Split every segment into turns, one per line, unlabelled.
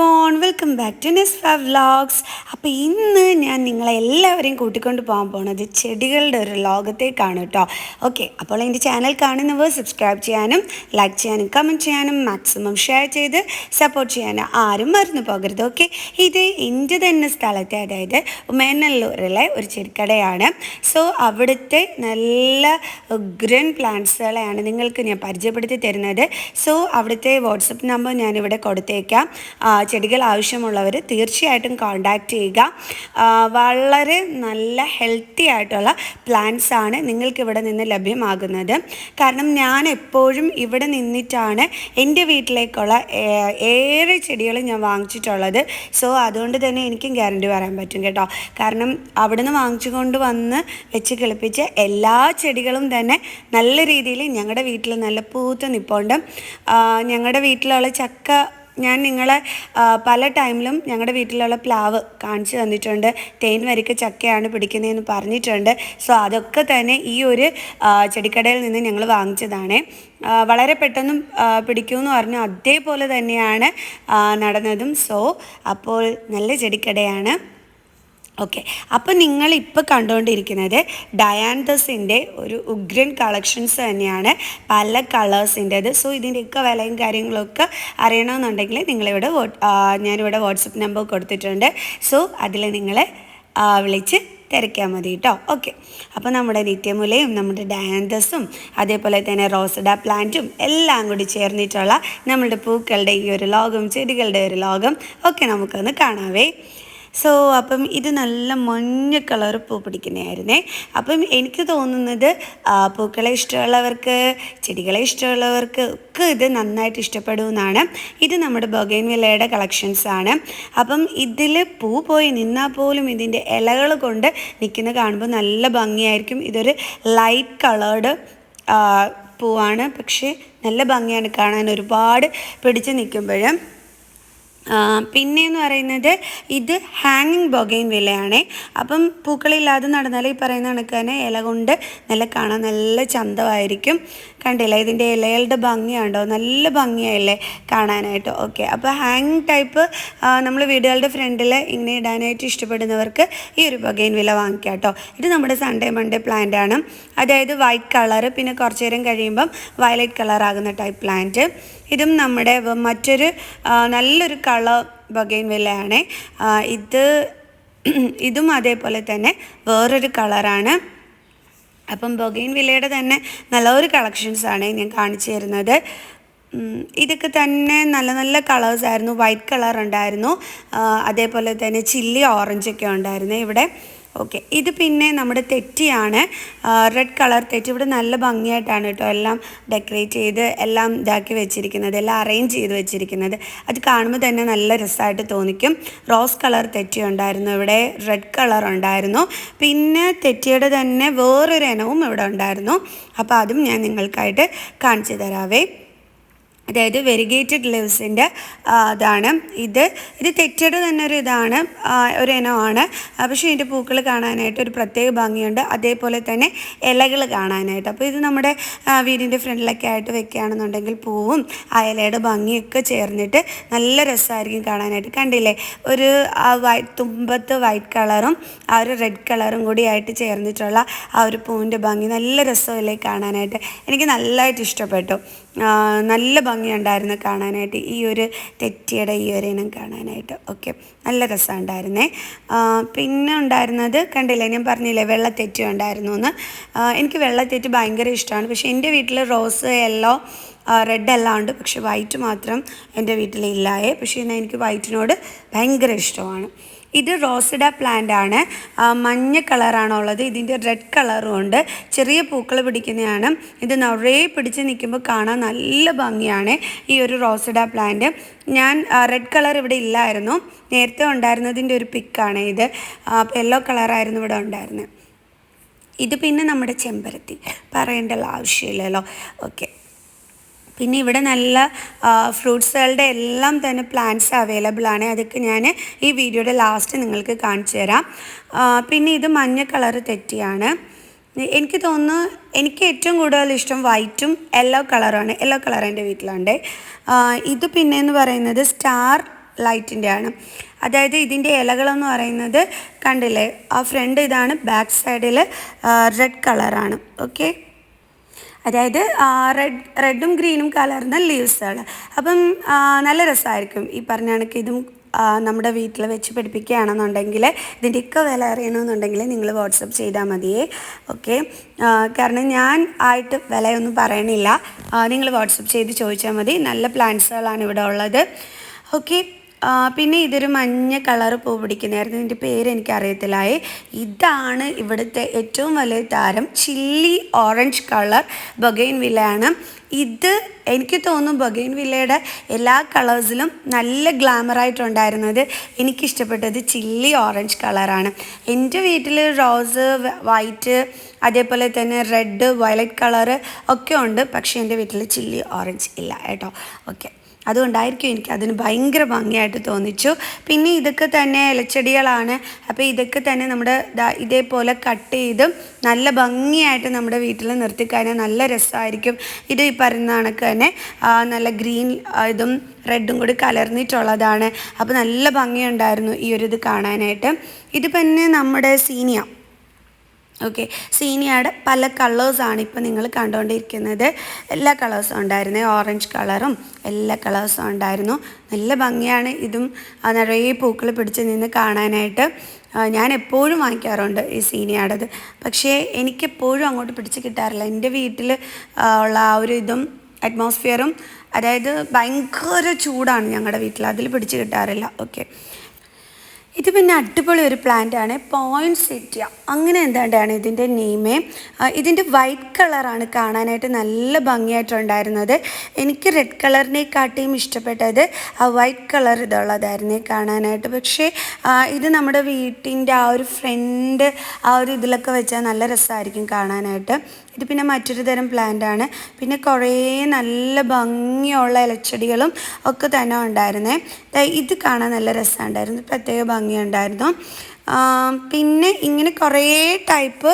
warm welcome back to Nisfa vlogs അപ്പോൾ ഇന്ന് ഞാൻ നിങ്ങളെ എല്ലാവരെയും കൂട്ടിക്കൊണ്ട് പോകാൻ പോണത് ചെടികളുടെ ഒരു ലോകത്തേക്കാണ് കേട്ടോ. ഓക്കെ അപ്പോൾ എന്റെ ചാനൽ കാണുന്നവർ സബ്സ്ക്രൈബ് ചെയ്യാനും ലൈക്ക് ചെയ്യാനും കമന്റ് ചെയ്യാനും മാക്സിമം ഷെയർ ചെയ്ത് സപ്പോർട്ട് ചെയ്യാനും ആരും മറന്നു പോകരുത് ഓക്കെ ഇത് എന്റെ തന്നെ സ്ഥലത്തെ അതായത് ഉമേനല്ലൂരിലെ ഒരു ചെടിക്കടയാണ്. സോ അവിടുത്തെ നല്ല ഗ്രൻ പ്ലാന്റ്സുകളെയാണ് നിങ്ങൾക്ക് ഞാൻ പരിചയപ്പെടുത്തി തരുന്നത്. സോ അവിടുത്തെ വാട്സപ്പ് നമ്പർ ഞാനിവിടെ കൊടുത്തേക്കാം. ചെടികൾ ആവശ്യമുള്ളവർ തീർച്ചയായിട്ടും കോൺടാക്റ്റ് ചെയ്യുക. ആ, വളരെ നല്ല ഹെൽത്തി ആയിട്ടുള്ള പ്ലാന്റ്സ് ആണ് നിങ്ങൾക്ക് ഇവിടെ നിന്ന് ലഭ്യമാകുന്നത്. കാരണം ഞാൻ എപ്പോഴും ഇവിടെ നിന്നിട്ടാണ് എന്റെ വീട്ടിലേക്കുള്ള ഏറെ ചെടികൾ ഞാൻ വാങ്ങിച്ചിട്ടുള്ളത്. സോ അതുകൊണ്ട് തന്നെ എനിക്കും ഗ്യാരണ്ടി പറയാൻ പറ്റും കേട്ടോ. കാരണം അവിടുന്ന് വാങ്ങിച്ചു കൊണ്ട് വന്ന് വെച്ച് കിളിപ്പിച്ച എല്ലാ ചെടികളും തന്നെ നല്ല രീതിയിൽ ഞങ്ങളുടെ വീട്ടിൽ നല്ല പൂത്ത് നിൽപ്പുണ്ട് ഞങ്ങളുടെ വീട്ടിലുള്ള ചക്ക ഞാൻ നിങ്ങളെ പല ടൈമിലും ഞങ്ങളുടെ വീട്ടിലുള്ള പ്ലാവ് കാണിച്ചു തന്നിട്ടുണ്ട്. തേൻ വരിക്ക ചക്കയാണ് പിടിക്കുന്നതെന്ന് പറഞ്ഞിട്ടുണ്ട്. സോ അതൊക്കെ തന്നെ ഈ ഒരു ചെടിക്കടയിൽ നിന്ന് ഞങ്ങൾ വാങ്ങിച്ചതാണ്. വളരെ പെട്ടെന്നും പിടിക്കുമെന്ന് പറഞ്ഞു അതേപോലെ തന്നെയാണ് നടന്നതും. സോ അപ്പോൾ നല്ല ചെടിക്കടയാണ്. ഓക്കെ അപ്പോൾ നിങ്ങൾ ഇപ്പോൾ കണ്ടുകൊണ്ടിരിക്കുന്നത് ഡയാൻതസിന്റെ ഒരു ഉഗ്രൻ കളക്ഷൻസ് തന്നെയാണ്. പല കളേഴ്സിന്റെത് സോ ഇതിന്റെയൊക്കെ വിലയും കാര്യങ്ങളൊക്കെ അറിയണമെന്നുണ്ടെങ്കിൽ നിങ്ങളിവിടെ ഞാനിവിടെ വാട്സപ്പ് നമ്പർ കൊടുത്തിട്ടുണ്ട്. സോ അതിൽ നിങ്ങൾ വിളിച്ച് തിരക്കാൻ മതി കേട്ടോ. ഓക്കെ അപ്പോൾ നമ്മുടെ നിത്യമുലയും നമ്മുടെ ഡയാന്തസും അതേപോലെ തന്നെ റോസഡ പ്ലാന്റും എല്ലാം കൂടി ചേർന്നിട്ടുള്ള നമ്മുടെ പൂക്കളുടെ ഈ ഒരു ലോകം ചെടികളുടെ ഒരു ലോകം ഒക്കെ നമുക്കൊന്ന് കാണാവേ. സോ അപ്പം ഇത് നല്ല മഞ്ഞ കളർ പൂ പിടിക്കുന്നതായിരുന്നേ. അപ്പം എനിക്ക് തോന്നുന്നത് പൂക്കളെ ഇഷ്ടമുള്ളവർക്ക് ചെടികളെ ഇഷ്ടമുള്ളവർക്ക് ഒക്കെ ഇത് നന്നായിട്ട് ഇഷ്ടപ്പെടുമെന്നാണ്. ഇത് നമ്മുടെ ബൊഗൈൻവില്ലയുടെ കളക്ഷൻസ് ആണ്. അപ്പം ഇതിൽ പൂ പോയി നിന്നാൽ പോലും ഇതിന്റെ ഇലകൾ കൊണ്ട് നിൽക്കുന്ന കാണുമ്പോൾ നല്ല ഭംഗിയായിരിക്കും. ഇതൊരു ലൈറ്റ് കളേർഡ് പൂവാണ്. പക്ഷേ നല്ല ഭംഗിയാണ് കാണാൻ. ഒരുപാട് പിടിച്ച് നിൽക്കുമ്പോഴും പിന്നെയെന്ന് പറയുന്നത് ഇത് ഹാങ്ങിങ് ബൊഗൈൻ വിലയാണ്. അപ്പം പൂക്കളില്ലാതെ നടന്നാൽ ഈ പറയുന്ന കണക്ക് തന്നെ ഇല കൊണ്ട് നല്ല കാണാൻ നല്ല ചന്തമായിരിക്കും. കണ്ടില്ല? ഇതിന്റെ ഇലകളുടെ ഭംഗിയുണ്ടോ നല്ല ഭംഗിയല്ലേ കാണാനായിട്ട്? ഓക്കെ. അപ്പോൾ ഹാങ്ങിങ് ടൈപ്പ് നമ്മൾ വീടുകളുടെ ഫ്രണ്ടിൽ ഇങ്ങനെ ഇടാനായിട്ട് ഇഷ്ടപ്പെടുന്നവർക്ക് ഈ ഒരു ബൊഗൈൻ വില വാങ്ങിക്കാം കേട്ടോ. ഇത് നമ്മുടെ സൺഡേ മൺഡേ പ്ലാന്റ് ആണ്. അതായത് വൈറ്റ് കളർ പിന്നെ കുറച്ച് നേരം കഴിയുമ്പം വയലറ്റ് കളർ ആകുന്ന ടൈപ്പ് പ്ലാന്റ് ഇതും നമ്മുടെ മറ്റൊരു നല്ലൊരു കളർ ബഗൈൻ വില്ലയാണ് ഇത് ഇതും അതേപോലെ തന്നെ വേറൊരു കളറാണ്. അപ്പം ബൊഗൈൻ വില്ലയുടെ തന്നെ നല്ലൊരു കളക്ഷൻസാണ് ഞാൻ കാണിച്ചു തരുന്നത്. ഇതൊക്കെ തന്നെ നല്ല നല്ല കളേഴ്സ് ആയിരുന്നു. വൈറ്റ് കളർ ഉണ്ടായിരുന്നു. അതേപോലെ തന്നെ ചില്ലി ഓറഞ്ചൊക്കെ ഉണ്ടായിരുന്നു ഇവിടെ. ഓക്കെ ഇത് പിന്നെ നമ്മുടെ തെറ്റിയാണ്. റെഡ് കളർ തെറ്റി. ഇവിടെ നല്ല ഭംഗിയായിട്ടാണ് കേട്ടോ എല്ലാം ഡെക്കറേറ്റ് ചെയ്ത് എല്ലാം ഇതാക്കി വെച്ചിരിക്കുന്നത്. എല്ലാം അറേഞ്ച് ചെയ്ത് വെച്ചിരിക്കുന്നത്. അത് കാണുമ്പോൾ തന്നെ നല്ല രസമായിട്ട് തോന്നിക്കും. റോസ് കളർ തെറ്റി ഉണ്ടായിരുന്നു ഇവിടെ. റെഡ് കളർ ഉണ്ടായിരുന്നു. പിന്നെ തെറ്റിയുടെ തന്നെ വേറൊരു ഇനവും ഇവിടെ ഉണ്ടായിരുന്നു. അപ്പോൾ അതും ഞാൻ നിങ്ങൾക്കായിട്ട് കാണിച്ചു തരാവേ. അതായത് വെരിഗേറ്റഡ് ലിവ്സിന്റെ ഇതാണ്. ഇത് ഇത് തെറ്റയുടെ തന്നെ ഒരു ഇതാണ് ഒരു ഇനമാണ്. പക്ഷേ ഇതിന്റെ പൂക്കൾ കാണാനായിട്ട് ഒരു പ്രത്യേക ഭംഗിയുണ്ട്. അതേപോലെ തന്നെ ഇലകൾ കാണാനായിട്ട്. അപ്പോൾ ഇത് നമ്മുടെ വീടിന്റെ ഫ്രണ്ടിലൊക്കെ ആയിട്ട് വെക്കുകയാണെന്നുണ്ടെങ്കിൽ പൂവും ആ ഇലയുടെ ഭംഗിയൊക്കെ ചേർന്നിട്ട് നല്ല രസമായിരിക്കും കാണാനായിട്ട്. കണ്ടില്ലേ? ഒരു വൈറ്റ് തുമ്പത്ത് വൈറ്റ് കളറും ആ ഒരു റെഡ് കളറും കൂടി ആയിട്ട് ചേർന്നിട്ടുള്ള ആ ഒരു പൂവിന്റെ ഭംഗി നല്ല രസമല്ലേ കാണാനായിട്ട്. എനിക്ക് നല്ലതായിട്ട് ഇഷ്ടപ്പെട്ടു. നല്ല ഭംഗിയുണ്ടായിരുന്നു കാണാനായിട്ട്. ഈ ഒരു തെറ്റിയുടെ ഈ ഒരു ഇനം കാണാനായിട്ട്. ഓക്കെ നല്ല രസമുണ്ടായിരുന്നേ. പിന്നെ ഉണ്ടായിരുന്നത് കണ്ടില്ലേ ഞാൻ പറഞ്ഞില്ലേ വെള്ളത്തെറ്റി ഉണ്ടായിരുന്നു എന്ന്. എനിക്ക് വെള്ളത്തെറ്റി ഭയങ്കര ഇഷ്ടമാണ്. പക്ഷേ എന്റെ വീട്ടിൽ റോസ് യെല്ലോ റെഡ് എല്ലാം ഉണ്ട്. പക്ഷെ വൈറ്റ് മാത്രം എന്റെ വീട്ടിൽ ഇല്ലായേ. പക്ഷേ എന്നാൽ എനിക്ക് വൈറ്റിനോട് ഭയങ്കര ഇഷ്ടമാണ്. ഇത് റോസിഡ പ്ലാന്റ് ആണ്. മഞ്ഞ കളറാണ് ഉള്ളത് ഇതിന്റെ റെഡ് കളറും ഉണ്ട്. ചെറിയ പൂക്കൾ പിടിക്കുന്നതാണ്. ഇത് നിറയെ പിടിച്ച് നിൽക്കുമ്പോൾ കാണാൻ നല്ല ഭംഗിയാണ് ഈ ഒരു റോസിഡ പ്ലാന്റ് ഞാൻ റെഡ് കളർ ഇവിടെ ഇല്ലായിരുന്നു. നേരത്തെ ഉണ്ടായിരുന്നതിന്റെ ഒരു പിക്കാണ് ഇത്. യെല്ലോ കളറായിരുന്നു ഇവിടെ ഉണ്ടായിരുന്നത്. ഇത് പിന്നെ നമ്മുടെ ചെമ്പരത്തി. പറയേണ്ടല്ലോ ആവശ്യമില്ലല്ലോ. ഓക്കെ പിന്നെ ഇവിടെ നല്ല ഫ്രൂട്ട്സുകളുടെ എല്ലാം തന്നെ പ്ലാന്റ്സ് അവൈലബിൾ ആണ്. അതൊക്കെ ഞാൻ ഈ വീഡിയോയുടെ ലാസ്റ്റ് നിങ്ങൾക്ക് കാണിച്ചു തരാം. പിന്നെ ഇത് മഞ്ഞ കളർ തെറ്റിയാണ്. എനിക്ക് തോന്നുന്നു എനിക്ക് ഏറ്റവും കൂടുതൽ ഇഷ്ടം വൈറ്റും യെല്ലോ കളറുമാണ് യെല്ലോ കളർ എന്റെ വീട്ടിലുണ്ട്. ഇത് പിന്നെ എന്ന് പറയുന്നത് സ്റ്റാർ ലൈറ്റിന്റെ ആണ്. അതായത് ഇതിന്റെ ഇലകളെന്ന് പറയുന്നത് കണ്ടില്ലേ? ആ ഫ്രണ്ട് ഇതാണ് ബാക്ക് സൈഡിൽ റെഡ് കളറാണ് ഓക്കെ അതായത് റെഡ് റെഡും ഗ്രീനും കലർന്ന ലീവ്സുകൾ അപ്പം നല്ല രസമായിരിക്കും ഈ പറഞ്ഞ കണക്ക് ഇതും നമ്മുടെ വീട്ടിൽ വെച്ച് പിടിപ്പിക്കുകയാണെന്നുണ്ടെങ്കിൽ ഇതിന്റെയൊക്കെ വില അറിയണമെന്നുണ്ടെങ്കിൽ നിങ്ങൾ വാട്സപ്പ് ചെയ്താൽ മതിയേ. ഓക്കെ? കാരണം ഞാൻ ആയിട്ട് വിലയൊന്നും പറയണില്ല. നിങ്ങൾ വാട്സപ്പ് ചെയ്ത് ചോദിച്ചാൽ മതി. നല്ല പ്ലാന്റ്സുകളാണ് ഇവിടെ ഉള്ളത്. ഓക്കെ? പിന്നെ ഇതൊരു മഞ്ഞ കളർ പൂ പിടിക്കുന്നതായിരുന്നു. ഇതിന്റെ പേര് എനിക്കറിയത്തില്ലായേ ഇതാണ് ഇവിടുത്തെ ഏറ്റവും വലിയ താരം. ചില്ലി ഓറഞ്ച് കളർ ബൊഗൈൻ വില്ലയാണ്. ഇത് എനിക്ക് തോന്നുന്നു ബൊഗൈൻ വില്ലയുടെ എല്ലാ കളേഴ്സിലും നല്ല ഗ്ലാമറായിട്ടുണ്ടായിരുന്നത് എനിക്കിഷ്ടപ്പെട്ടത് ചില്ലി ഓറഞ്ച് കളറാണ്. എന്റെ വീട്ടിൽ റോസ് വൈറ്റ് അതേപോലെ തന്നെ റെഡ് വയലറ്റ് കളറ് ഒക്കെ ഉണ്ട്. പക്ഷേ എന്റെ വീട്ടിൽ ചില്ലി ഓറഞ്ച് ഇല്ല കേട്ടോ. ഓക്കെ. അതുകൊണ്ടായിരിക്കും എനിക്ക് അതിന് ഭയങ്കര ഭംഗിയായിട്ട് തോന്നിച്ചു. പിന്നെ ഇതൊക്കെ തന്നെ ഇലച്ചെടികളാണ്. അപ്പോൾ ഇതൊക്കെ തന്നെ നമ്മുടെ ഇതേപോലെ കട്ട് ചെയ്തും നല്ല ഭംഗിയായിട്ട് നമ്മുടെ വീട്ടിൽ നിർത്തിക്കഴിഞ്ഞാൽ നല്ല രസമായിരിക്കും. ഇത് ഈ പറയുന്ന കണക്ക് തന്നെ നല്ല ഗ്രീൻ ഇതും റെഡും കൂടി കലർന്നിട്ടുള്ളതാണ്. അപ്പോൾ നല്ല ഭംഗിയുണ്ടായിരുന്നു ഈ ഒരു ഇത് കാണാനായിട്ട്. ഇത് പിന്നെ നമ്മുടെ സീനിയ. ഓക്കെ സീനിയയുടെ പല കളേഴ്സാണ് ഇപ്പോൾ നിങ്ങൾ കണ്ടുകൊണ്ടിരിക്കുന്നത് എല്ലാ കളേഴ്സും ഉണ്ടായിരുന്നു. ഓറഞ്ച് കളറും എല്ലാ കളേഴ്സും ഉണ്ടായിരുന്നു. നല്ല ഭംഗിയാണ് ഇതും. നിറയെ പൂക്കൾ പിടിച്ച് നിന്ന് കാണാനായിട്ട്. ഞാൻ എപ്പോഴും വാങ്ങിക്കാറുണ്ട് ഈ സീനിയാടത്. പക്ഷേ എനിക്കെപ്പോഴും അങ്ങോട്ട് പിടിച്ച് കിട്ടാറില്ല. എന്റെ വീട്ടിൽ ഉള്ള ആ ഒരു ഇതും അറ്റ്മോസ്ഫിയറും അതായത് ഭയങ്കര ചൂടാണ് ഞങ്ങളുടെ വീട്ടിൽ. അതിൽ പിടിച്ച് കിട്ടാറില്ല. ഓക്കെ ഇത് പിന്നെ അടിപൊളി ഒരു പ്ലാന്റ് ആണ്. പോയിന്റ് സെറ്റിയ അങ്ങനെ എന്താണ്ടാണ് ഇതിന്റെ നെയിമേ ഇതിന്റെ വൈറ്റ് കളറാണ് കാണാനായിട്ട് നല്ല ഭംഗിയായിട്ടുണ്ടായിരുന്നത്. എനിക്ക് റെഡ് കളറിനെക്കാട്ടിയും ഇഷ്ടപ്പെട്ടത് ആ വൈറ്റ് കളർ ഇതുള്ളതായിരുന്നു കാണാനായിട്ട്. പക്ഷേ ഇത് നമ്മുടെ വീട്ടിന്റെ ആ ഒരു ഫ്രണ്ട് ആ ഒരു ഇതിലൊക്കെ വെച്ചാൽ നല്ല രസമായിരിക്കും കാണാനായിട്ട്. ഇത് പിന്നെ മറ്റൊരു തരം പ്ലാന്റ് ആണ്. പിന്നെ കുറേ നല്ല ഭംഗിയുള്ള ഇലച്ചെടികളും ഒക്കെ തന്നെ ഉണ്ടായിരുന്നേ. ഇത് കാണാൻ നല്ല രസമുണ്ടായിരുന്നു. പ്രത്യേക ഭംഗിയുണ്ടായിരുന്നു. പിന്നെ ഇങ്ങനെ കുറേ ടൈപ്പ്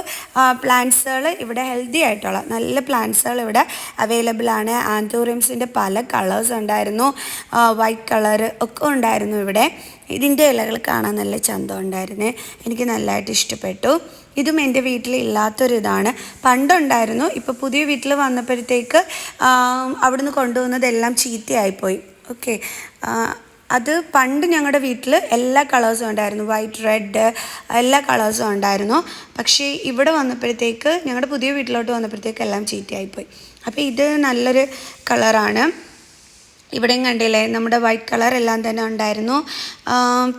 പ്ലാന്റ്സുകൾ ഇവിടെ ഹെൽത്തി ആയിട്ടുള്ള നല്ല പ്ലാന്റ്സുകൾ ഇവിടെ അവൈലബിൾ ആണ്. ആന്തോറിയംസിന്റെ പല കളേഴ്സ് ഉണ്ടായിരുന്നു. വൈറ്റ് കളറ് ഒക്കെ ഉണ്ടായിരുന്നു ഇവിടെ. ഇതിന്റെ ഇലകൾ കാണാൻ നല്ല ചന്തം ഉണ്ടായിരുന്നു. എനിക്ക് നല്ലതായിട്ട് ഇഷ്ടപ്പെട്ടു. ഇതും എന്റെ വീട്ടിൽ ഇല്ലാത്തൊരിതാണ് പണ്ടുണ്ടായിരുന്നു. ഇപ്പോൾ പുതിയ വീട്ടിൽ വന്നപ്പോഴത്തേക്ക് അവിടുന്ന് കൊണ്ടുവന്നതെല്ലാം ചീത്തയായിപ്പോയി. ഓക്കെ അത് പണ്ട് ഞങ്ങളുടെ വീട്ടിൽ എല്ലാ കളേഴ്സും ഉണ്ടായിരുന്നു. വൈറ്റ് റെഡ് എല്ലാ കളേഴ്സും ഉണ്ടായിരുന്നു. പക്ഷേ ഇവിടെ വന്നപ്പോഴത്തേക്ക് ഞങ്ങളുടെ പുതിയ വീട്ടിലോട്ട് വന്നപ്പോഴത്തേക്ക് എല്ലാം ചീത്തയായിപ്പോയി അപ്പോൾ ഇത് നല്ലൊരു കളറാണ് ഇവിടെയും കണ്ടില്ലേ നമ്മുടെ വൈറ്റ് കളർ എല്ലാം തന്നെ ഉണ്ടായിരുന്നു.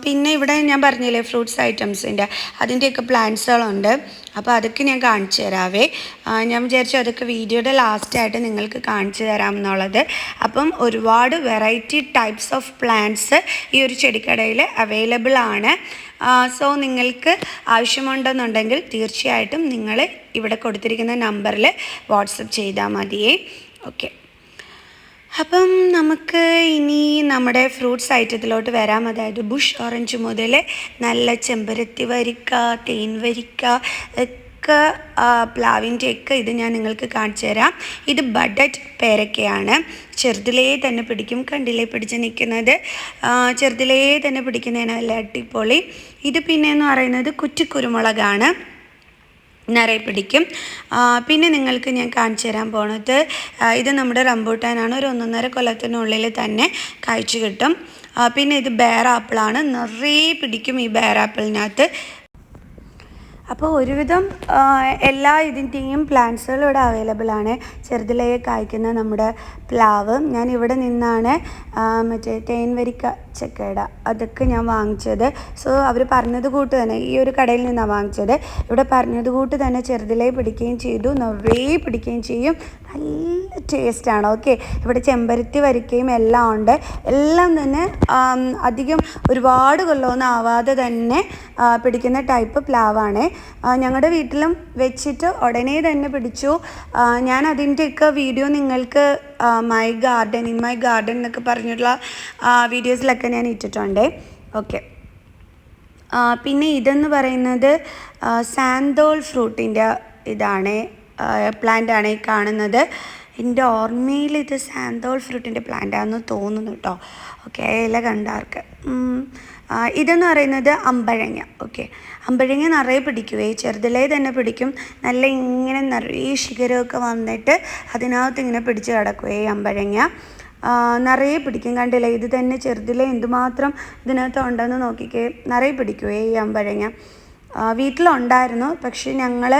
പിന്നെ ഇവിടെ ഞാൻ പറഞ്ഞില്ലേ ഫ്രൂട്ട്സ് ഐറ്റംസിന്റെ അതിന്റെയൊക്കെ പ്ലാന്റ്സുകളുണ്ട് അപ്പോൾ അതൊക്കെ ഞാൻ കാണിച്ചു തരാവേ. ഞാൻ വിചാരിച്ചു അതൊക്കെ വീഡിയോയുടെ ലാസ്റ്റായിട്ട് നിങ്ങൾക്ക് കാണിച്ചു തരാം എന്നുള്ളത്. അപ്പം ഒരുപാട് വെറൈറ്റി ടൈപ്സ് ഓഫ് പ്ലാന്റ്സ് ഈ ഒരു ചെടിക്കടയിൽ അവൈലബിൾ ആണ്. സോ നിങ്ങൾക്ക് ആവശ്യമുണ്ടെന്നുണ്ടെങ്കിൽ തീർച്ചയായിട്ടും നിങ്ങൾ ഇവിടെ കൊടുത്തിരിക്കുന്ന നമ്പറിൽ വാട്സപ്പ് ചെയ്താൽ മതിയേ. ഓക്കെ അപ്പം നമുക്ക് ഇനി നമ്മുടെ ഫ്രൂട്ട്സ് ഐറ്റത്തിലോട്ട് വരാം. അതായത് ബുഷ് ഓറഞ്ച് മുതൽ നല്ല ചെമ്പരത്തി വരിക്ക തേൻ വരിക്ക ഒക്കെ പ്ലാവിന്റെയൊക്കെ ഇത് ഞാൻ നിങ്ങൾക്ക് കാണിച്ചു തരാം. ഇത് ബഡറ്റ് പേരക്കയാണ്. ചെറുതിലേ തന്നെ പിടിക്കും. കണ്ടിലേ പിടിച്ച് നിൽക്കുന്നത്? ചെറുതിലേ തന്നെ പിടിക്കുന്നതിന് നല്ല അടിപൊളി. ഇത് പിന്നെ എന്ന് പറയുന്നത് കുറ്റിക്കുരുമുളകാണ്. നിറയെ പിടിക്കും. പിന്നെ നിങ്ങൾക്ക് ഞാൻ കാണിച്ചു തരാൻ പോണത് ഇത് നമ്മുടെ റംബൂട്ടാനാണ്. ഒരു ഒന്നൊന്നര കൊല്ലത്തിനുള്ളിൽ തന്നെ കായ്ച്ചു കിട്ടും. പിന്നെ ഇത് ബേറാപ്പിളാണ് നിറയെ പിടിക്കും ഈ ബേറാപ്പിളിനകത്ത് അപ്പോൾ ഒരുവിധം എല്ലാ ഇതിന്റെയും പ്ലാന്റ്സുകളും ഇവിടെ അവൈലബിൾ ആണ്. ചെറുതിലേ കായ്ക്കുന്ന നമ്മുടെ പ്ലാവ്. ഞാൻ ഇവിടെ നിന്നാണ് മറ്റേ തേൻവരിക്ക ചക്കയുടെ അതൊക്കെ ഞാൻ വാങ്ങിച്ചത്. സോ അവർ പറഞ്ഞത് കൂട്ട് തന്നെ ഈ ഒരു കടയിൽ നിന്നാണ് വാങ്ങിച്ചത്. ഇവിടെ പറഞ്ഞത് കൂട്ട് തന്നെ ചെറുതിലേ പിടിക്കുകയും ചെയ്തു നിറയെ പിടിക്കുകയും ചെയ്യും. നല്ല ടേസ്റ്റാണ് ഓക്കെ ഇവിടെ ചെമ്പരത്തി വരിക്കയും എല്ലാം ഉണ്ട്. എല്ലാം തന്നെ അധികം ഒരുപാട് കൊല്ലമൊന്നും ആവാതെ തന്നെ പിടിക്കുന്ന ടൈപ്പ് പ്ലാവാണ്. ഞങ്ങളുടെ വീട്ടിലും വെച്ചിട്ട് ഉടനെ തന്നെ പിടിച്ചു. ഞാൻ അതിന്റെയൊക്കെ വീഡിയോ നിങ്ങൾക്ക് my garden in my garden എന്നൊക്കെ പറഞ്ഞിട്ടുള്ള വീഡിയോസിലൊക്കെ ഞാൻ ഇട്ടിട്ടുണ്ട്. ഓക്കെ പിന്നെ ഇതെന്ന് പറയുന്നത് സാന്തോൾ ഫ്രൂട്ടിന്റെ ഇതാണ് പ്ലാന്റ് ആണ് ഈ കാണുന്നത്. എന്റെ ഓർമ്മയിൽ ഇത് സാന്തോൾ ഫ്രൂട്ടിന്റെ പ്ലാന്റ് ആണെന്ന് തോന്നുന്നു കേട്ടോ ഓക്കെ ഇല കണ്ടാർക്ക് ഇതെന്ന് പറയുന്നത് അമ്പഴങ്ങ. ഓക്കെ. അമ്പഴങ്ങ നിറയെ പിടിക്കുവേ. ചെറുതിലേ തന്നെ പിടിക്കും. നല്ല ഇങ്ങനെ നിറയെ ശിഖരമൊക്കെ വന്നിട്ട് അതിനകത്ത് ഇങ്ങനെ പിടിച്ച് കിടക്കുവേ അമ്പഴങ്ങ. നിറയെ പിടിക്കും. കണ്ടില്ല? ഇത് തന്നെ ചെറുതിലെ എന്തുമാത്രം ഇതിനകത്ത് ഉണ്ടെന്ന് നോക്കിക്കേ. നിറയെ പിടിക്കുവേ ഈ അമ്പഴങ്ങ. വീട്ടിലുണ്ടായിരുന്നു. പക്ഷേ ഞങ്ങൾ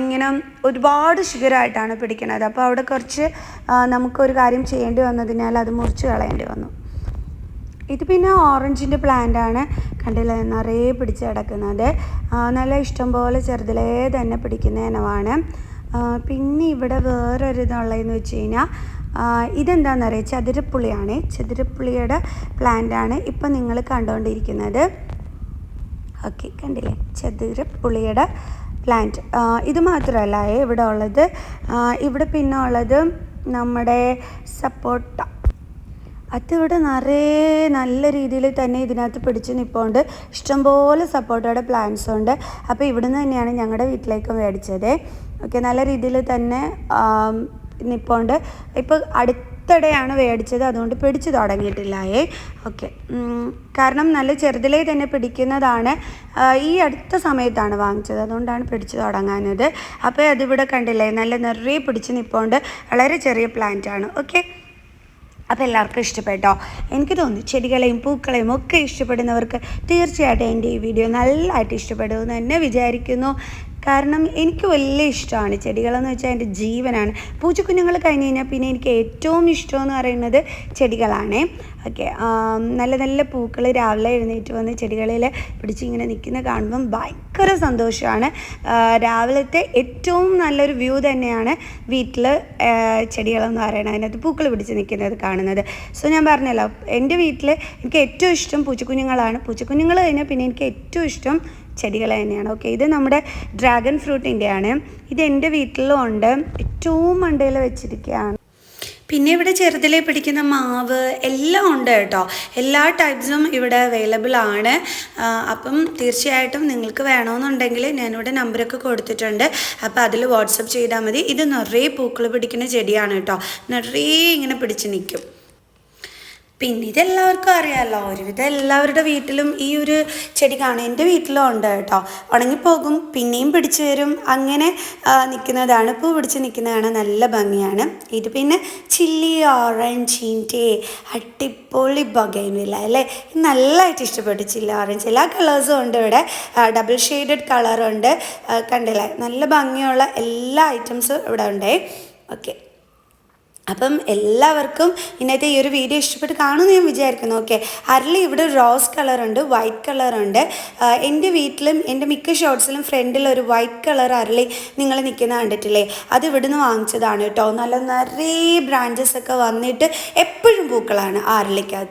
ഇങ്ങനെ ഒരുപാട് ശിഖരമായിട്ടാണ് പിടിക്കുന്നത് അപ്പോൾ അവിടെ കുറച്ച് നമുക്കൊരു കാര്യം ചെയ്യേണ്ടി വന്നതിനാൽ അത് മുറിച്ച് കളയേണ്ടി വന്നു. ഇത് പിന്നെ ഓറഞ്ചിന്റെ പ്ലാന്റ് ആണ് കണ്ടില്ലേ? നിറയെ പിടിച്ച് കിടക്കുന്നത്. നല്ല ഇഷ്ടം പോലെ ചെറുതിലേ തന്നെ പിടിക്കുന്ന ഇനമാണ്. പിന്നെ ഇവിടെ വേറൊരു ഇതുള്ളതെന്ന് വെച്ച് കഴിഞ്ഞാൽ ഇതെന്താണെന്ന് അറിയാം? ചതുരപ്പുളിയാണ് ചതുരപ്പുളിയുടെ പ്ലാന്റ് ആണ് ഇപ്പം നിങ്ങൾ കണ്ടുകൊണ്ടിരിക്കുന്നത് ഓക്കെ കണ്ടില്ലേ? ചതുരപ്പുളിയുടെ പ്ലാന്റ്. ഇത് മാത്രമല്ല ഇവിടെ ഉള്ളത് ഇവിടെ പിന്നെ ഉള്ളത് നമ്മുടെ സപ്പോട്ട. അതിവിടെ നിറയെ നല്ല രീതിയിൽ തന്നെ ഇതിനകത്ത് പിടിച്ച് നിൽപ്പുണ്ട് ഇഷ്ടംപോലെ സപ്പോർട്ടയുടെ പ്ലാന്റ്സ് ഉണ്ട്. അപ്പോൾ ഇവിടുന്ന് തന്നെയാണ് ഞങ്ങളുടെ വീട്ടിലേക്ക് മേടിച്ചത്. ഓക്കെ നല്ല രീതിയിൽ തന്നെ നിൽപ്പുണ്ട് ഇപ്പോൾ അടുത്തിടെയാണ് മേടിച്ചത്. അതുകൊണ്ട് പിടിച്ചു തുടങ്ങിയിട്ടില്ലായേ ഓക്കെ. കാരണം നല്ല ചെറുതിലേ തന്നെ പിടിക്കുന്നതാണ്. ഈ അടുത്ത സമയത്താണ് വാങ്ങിച്ചത്. അതുകൊണ്ടാണ് പിടിച്ചു തുടങ്ങാനത് അപ്പോൾ അതിവിടെ കണ്ടില്ലേ നല്ല നിറയെ പിടിച്ച് നിൽപ്പുണ്ട് വളരെ ചെറിയ പ്ലാന്റ് ആണ്. ഓക്കെ. അപ്പോൾ എല്ലാവർക്കും ഇഷ്ടപ്പെട്ടോ? എനിക്ക് തോന്നുന്നു ചെടികളെയും പൂക്കളെയും ഒക്കെ ഇഷ്ടപ്പെടുന്നവർക്ക് തീർച്ചയായിട്ടും എന്റെ ഈ വീഡിയോ നല്ലതായിട്ട് ഇഷ്ടപ്പെടുമെന്ന് തന്നെ വിചാരിക്കുന്നു. കാരണം എനിക്ക് വലിയ ഇഷ്ടമാണ് ചെടികളെന്ന് വെച്ചാൽ എന്റെ ജീവനാണ്. പൂച്ചക്കുഞ്ഞുങ്ങൾ കഴിഞ്ഞ് കഴിഞ്ഞാൽ പിന്നെ എനിക്ക് ഏറ്റവും ഇഷ്ടമെന്ന് പറയുന്നത് ചെടികളാണ്. ഓക്കെ നല്ല നല്ല പൂക്കൾ രാവിലെ എഴുന്നേറ്റ് വന്ന് ചെടികളിൽ പിടിച്ചിങ്ങനെ നിൽക്കുന്ന കാണുമ്പം ഭയങ്കര സന്തോഷമാണ്. രാവിലത്തെ ഏറ്റവും നല്ലൊരു വ്യൂ തന്നെയാണ് വീട്ടിൽ ചെടികളെന്ന് പറയുന്നത്. അതിനകത്ത് പൂക്കൾ പിടിച്ച് നിൽക്കുന്നത് കാണുന്നത്. സോ ഞാൻ പറഞ്ഞല്ലോ എന്റെ വീട്ടിൽ എനിക്ക് ഏറ്റവും ഇഷ്ടം പൂച്ചക്കുഞ്ഞുങ്ങളാണ്. പൂച്ചക്കുഞ്ഞുങ്ങൾ കഴിഞ്ഞാൽ പിന്നെ എനിക്ക് ഏറ്റവും ഇഷ്ടം ചെടികൾ തന്നെയാണ്. ഓക്കെ ഇത് നമ്മുടെ ഡ്രാഗൺ ഫ്രൂട്ടിന്റെയാണ് ഇത് എന്റെ വീട്ടിലും ഉണ്ട് ഏറ്റവും മണ്ടയിൽ വെച്ചിരിക്കുകയാണ് പിന്നെ ഇവിടെ ചെറുതിലെ പിടിക്കുന്ന മാവ് എല്ലാം ഉണ്ട് കേട്ടോ. എല്ലാ ടൈപ്സും ഇവിടെ അവൈലബിൾ ആണ്. അപ്പം തീർച്ചയായിട്ടും നിങ്ങൾക്ക് വേണമെന്നുണ്ടെങ്കിൽ ഞാനിവിടെ നമ്പറൊക്കെ കൊടുത്തിട്ടുണ്ട്. അപ്പോൾ അതിൽ വാട്സപ്പ് ചെയ്താൽ മതി. ഇത് നിറയെ പൂക്കൾ പിടിക്കുന്ന ചെടിയാണ് കേട്ടോ. നിറയെ ഇങ്ങനെ പിടിച്ച് നിൽക്കും. പിന്നെ ഇതെല്ലാവർക്കും അറിയാമല്ലോ ഒരുവിധം എല്ലാവരുടെ വീട്ടിലും ഈ ഒരു ചെടി കാണും. എന്റെ വീട്ടിലും ഉണ്ട് കേട്ടോ. ഉണങ്ങിപ്പോകും പിന്നെയും പിടിച്ചു വരും. അങ്ങനെ നിൽക്കുന്നതാണ് പൂ പിടിച്ച് നിൽക്കുന്നതാണ് നല്ല ഭംഗിയാണ്. ഇത് പിന്നെ ചില്ലി ഓറഞ്ചിന്റെ അടിപൊളി ബഗൈനില്ല അല്ലേ? നല്ലതായിട്ട് ഇഷ്ടപ്പെട്ടു ചില്ലി ഓറഞ്ച്. എല്ലാ കളേഴ്സും ഉണ്ട് ഇവിടെ. ഡബിൾ ഷെയ്ഡഡ് കളറുണ്ട്. കണ്ടില്ലേ? നല്ല ഭംഗിയുള്ള എല്ലാ ഐറ്റംസും ഇവിടെ ഉണ്ടേ. ഓക്കെ. അപ്പം എല്ലാവർക്കും ഇന്നത്തെ ഈ ഒരു വീഡിയോ ഇഷ്ടപ്പെട്ട് കാണുമെന്ന് ഞാൻ വിചാരിക്കുന്നു. ഓക്കെ അരളി ഇവിടെ റോസ് കളറുണ്ട് വൈറ്റ് കളറുണ്ട് എന്റെ വീട്ടിലും എന്റെ മിക്ക ഷോർട്സിലും ഫ്രണ്ടിൽ ഒരു വൈറ്റ് കളർ അരളി നിങ്ങൾ നിൽക്കുന്ന കണ്ടിട്ടില്ലേ? അത് ഇവിടുന്ന് വാങ്ങിച്ചതാണ് കേട്ടോ. നല്ല നിറയെ ബ്രാഞ്ചസ് ഒക്കെ വന്നിട്ട് എപ്പോഴും പൂക്കളാണ് ആ അരളിക്കകത്ത്.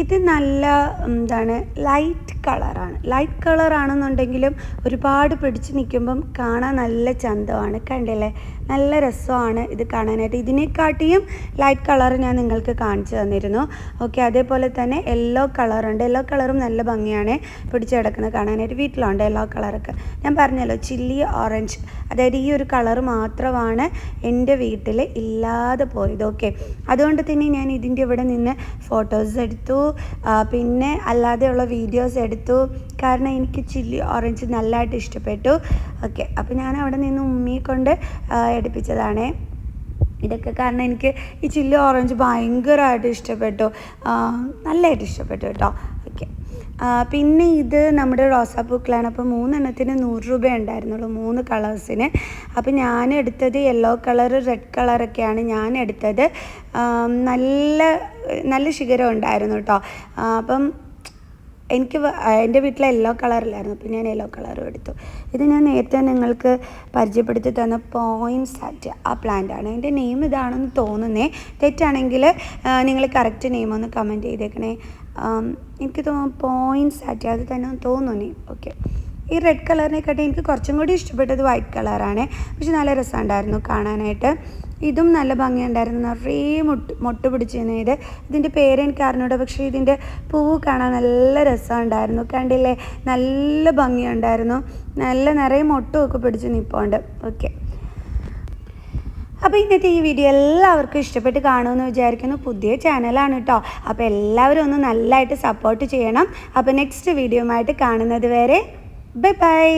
ഇത് നല്ല എന്താണ് ലൈറ്റ് കളറാണ് ലൈറ്റ് കളറാണെന്നുണ്ടെങ്കിലും ഒരുപാട് പിടിച്ച് നിൽക്കുമ്പം കാണാൻ നല്ല ചന്തമാണ്. കണ്ടില്ലേ? നല്ല രസമാണ് ഇത് കാണാനായിട്ട്. ഇതിനെക്കാട്ടിയും ലൈറ്റ് കളർ ഞാൻ നിങ്ങൾക്ക് കാണിച്ചു തന്നിരുന്നു. ഓക്കെ അതേപോലെ തന്നെ യെല്ലോ കളറുണ്ട് യെല്ലോ കളറും നല്ല ഭംഗിയാണ് പിടിച്ചു കിടക്കുന്നത് കാണാനായിട്ട്. വീട്ടിലുണ്ട് യെല്ലോ കളറൊക്കെ ഞാൻ പറഞ്ഞല്ലോ ചില്ലി ഓറഞ്ച് അതായത് ഈ ഒരു കളർ മാത്രമാണ് എന്റെ വീട്ടിൽ ഇല്ലാതെ പോയത്. ഓക്കെ അതുകൊണ്ട് തന്നെ ഞാൻ ഇതിന്റെ ഇവിടെ നിന്ന് ഫോട്ടോസ് എടുത്തു. പിന്നെ അല്ലാതെയുള്ള വീഡിയോസ് എടുത്തു. കാരണം എനിക്ക് ചില്ലി ഓറഞ്ച് നല്ലതായിട്ട് ഇഷ്ടപ്പെട്ടു. ഓക്കെ അപ്പോൾ ഞാൻ അവിടെ നിന്ന് ഉമ്മിയെ കൊണ്ട് ആ, അടുപ്പിച്ചതാണ്. ഇതൊക്കെ കാരണം എനിക്ക് ഈ ചില്ലി ഓറഞ്ച് ഭയങ്കരമായിട്ട് ഇഷ്ടപ്പെട്ടു. നല്ലതായിട്ട് ഇഷ്ടപ്പെട്ടു കേട്ടോ. ഓക്കെ. പിന്നെ ഇത് നമ്മുടെ റോസാപ്പൂക്കളാണ്. അപ്പോൾ മൂന്നെണ്ണത്തിന് നൂറ് രൂപ ഉണ്ടായിരുന്നുള്ളൂ മൂന്ന് കളേഴ്സിന്. അപ്പോൾ ഞാൻ എടുത്തത് യെല്ലോ കളർ റെഡ് കളറൊക്കെയാണ് ഞാൻ എടുത്തത്. നല്ല നല്ല ശിഖരം ഉണ്ടായിരുന്നു കേട്ടോ. അപ്പം എനിക്ക് എന്റെ വീട്ടിൽ യെല്ലോ കളറിലായിരുന്നു. അപ്പോൾ ഞാൻ യെല്ലോ കളറും എടുത്തു. ഇത് ഞാൻ നേരത്തെ നിങ്ങൾക്ക് പരിചയപ്പെടുത്തി തന്ന പോയിൻസ് ആറ്റ് ആ പ്ലാന്റ് ആണ്. എന്റെ നെയിം ഇതാണെന്ന് തോന്നുന്നേ. തെറ്റാണെങ്കിൽ നിങ്ങൾ കറക്റ്റ് നെയിം ഒന്ന് കമന്റ് ചെയ്തേക്കണേ. എനിക്ക് തോന്നുന്നു പോയിൻസ് ആറ്റ് അത് തന്നെ തോന്നുന്നു. ഓക്കെ ഈ റെഡ് കളറിനെക്കാട്ടി എനിക്ക് കുറച്ചും കൂടി ഇഷ്ടപ്പെട്ടത് വൈറ്റ് കളറാണ് പക്ഷെ നല്ല രസമുണ്ടായിരുന്നു കാണാനായിട്ട്. ഇതും നല്ല ഭംഗിയുണ്ടായിരുന്നു. നിറയെ മുട്ട് മുട്ട് പിടിച്ചിരുന്നത് ഇത്. ഇതിന്റെ പേര് എനിക്ക് അറിഞ്ഞൂടെ. പക്ഷേ ഇതിന്റെ പൂവ് കാണാൻ നല്ല രസമുണ്ടായിരുന്നു. കണ്ടില്ലേ? നല്ല ഭംഗിയുണ്ടായിരുന്നു. നല്ല നിറയെ മുട്ടുമൊക്കെ പിടിച്ച് നിൽപ്പുണ്ട് ഓക്കെ. അപ്പോൾ ഇന്നത്തെ ഈ വീഡിയോ എല്ലാവർക്കും ഇഷ്ടപ്പെട്ട് കാണുമെന്ന് വിചാരിക്കുന്നു. പുതിയ ചാനലാണ് കേട്ടോ അപ്പോൾ എല്ലാവരും ഒന്ന് നല്ലതായിട്ട് സപ്പോർട്ട് ചെയ്യണം. അപ്പോൾ നെക്സ്റ്റ് വീഡിയോ ആയിട്ട് കാണുന്നത് വരെ ബൈ ബൈ